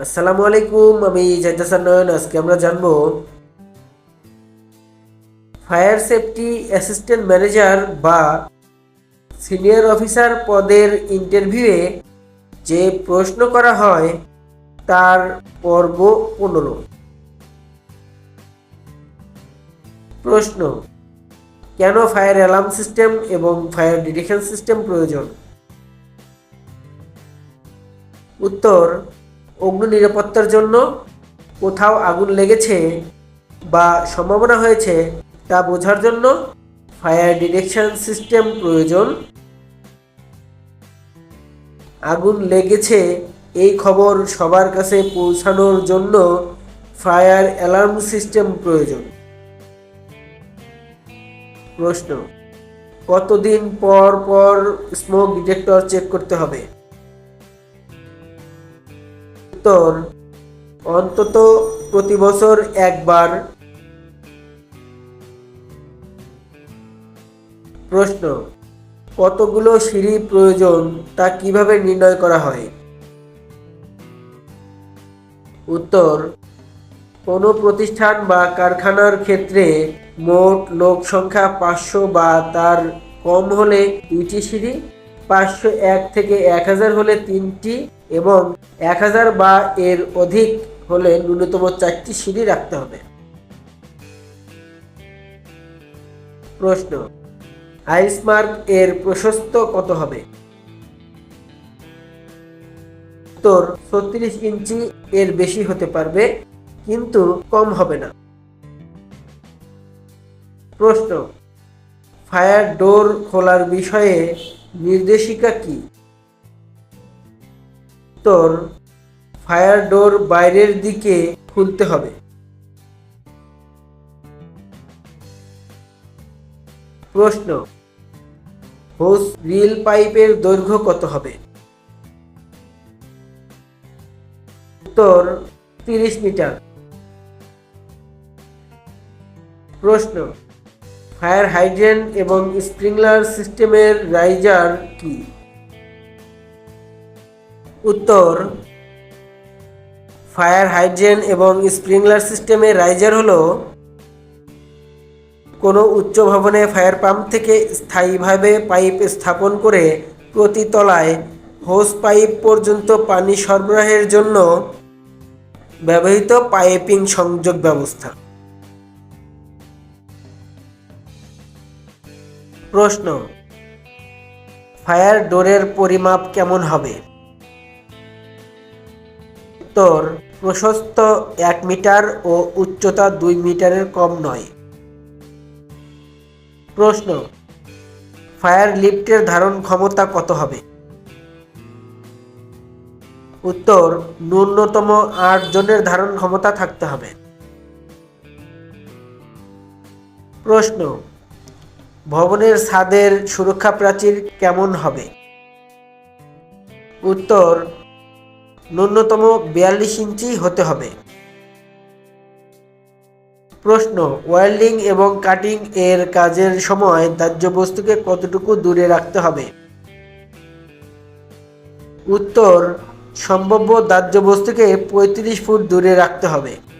আসসালামু আলাইকুম, আমি জাইদাসান নয়ন আজকে আমরা জানব ফায়ার সেফটি অ্যাসিস্ট্যান্ট ম্যানেজার বা সিনিয়র অফিসার পদের ইন্টারভিউয়ে যে প্রশ্ন করা হয় তার পর্ব পনেরো। প্রশ্ন, কেন ফায়ার অ্যালার্ম সিস্টেম এবং ফায়ার ডিটেকশন সিস্টেম প্রয়োজন? উত্তর অগ্নি নিরাপত্তার জন্য কোথাও আগুন লেগেছে বা সম্ভাবনা হয়েছে তা বোঝার জন্য ফায়ার ডিটেকশন সিস্টেম প্রয়োজন। আগুন লেগেছে এই খবর সবার কাছে পৌঁছানোর জন্য ফায়ার অ্যালার্ম সিস্টেম প্রয়োজন। প্রশ্ন, কতদিন পর পর স্মোক ডিটেক্টর চেক করতে হবে? উত্তর। অন্তত প্রতি বছর একবার। প্রশ্ন, কতগুলো সিঁড়ি প্রয়োজন তা কীভাবে নির্ণয় করা হয়? উত্তর, কোনো প্রতিষ্ঠান বা কারখানার ক্ষেত্রে মোট লোক সংখ্যা পাঁচশো বা তার কম হলে দুইটি সিঁড়ি, পাঁচশো এক থেকে এক হাজার হলে তিনটি এবং এক হাজার বা এর অধিক হলে ন্যূনতম চারটি সিঁড়ি রাখতে হবে। প্রশ্ন আইসমার্ক এর প্রশস্ত কত হবে? উত্তর, ছত্রিশ ইঞ্চি এর বেশি হতে পারবে, কিন্তু কম হবে না। প্রশ্ন, ফায়ার ডোর খোলার বিষয়ে নির্দেশিকা কি? উত্তর, ফায়ার ডোর বাইরের দিকে খুলতে হবে। প্রশ্ন, হোস রিল পাইপের দৈর্ঘ্য কত হবে? উত্তর, তিরিশ মিটার। প্রশ্ন, ফায়ার হাইড্রেন এবং স্প্রিংলার সিস্টেমের রাইজার কি? উত্তর, ফায়ার হাইড্রেন এবং স্প্রিংলার সিস্টেমের রাইজার হলো কোনো উচ্চ ভবনে ফায়ার পাম্প থেকে স্থায়ীভাবে পাইপ স্থাপন করে প্রতি তলায় হোস পাইপ পর্যন্ত পানি সরবরাহের জন্য ব্যবহৃত পাইপিং সংযোগ ব্যবস্থা। প্রশ্ন, ফায়ার ডোরের পরিমাপ কেমন হবে? উত্তর, প্রশস্ত এক মিটার ও উচ্চতা দুই মিটারের কম নয়। প্রশ্ন, ফায়ার লিফটের ধারণ ক্ষমতা কত হবে? উত্তর, ন্যূনতম আট জনের ধারণ ক্ষমতা থাকতে হবে। প্রশ্ন, ভবনের ছাদের সুরক্ষা প্রাচীর কেমন হবে? উত্তর ন্যূনতম বিয়াল্লিশ ইঞ্চি হতে হবে। প্রশ্ন, ওয়েল্ডিং এবং কাটিং এর কাজের সময় দাহ্য বস্তুকে কতটুকু দূরে রাখতে হবে? উত্তর, সম্ভাব্য দাহ্য বস্তুকে পঁয়ত্রিশ ফুট দূরে রাখতে হবে।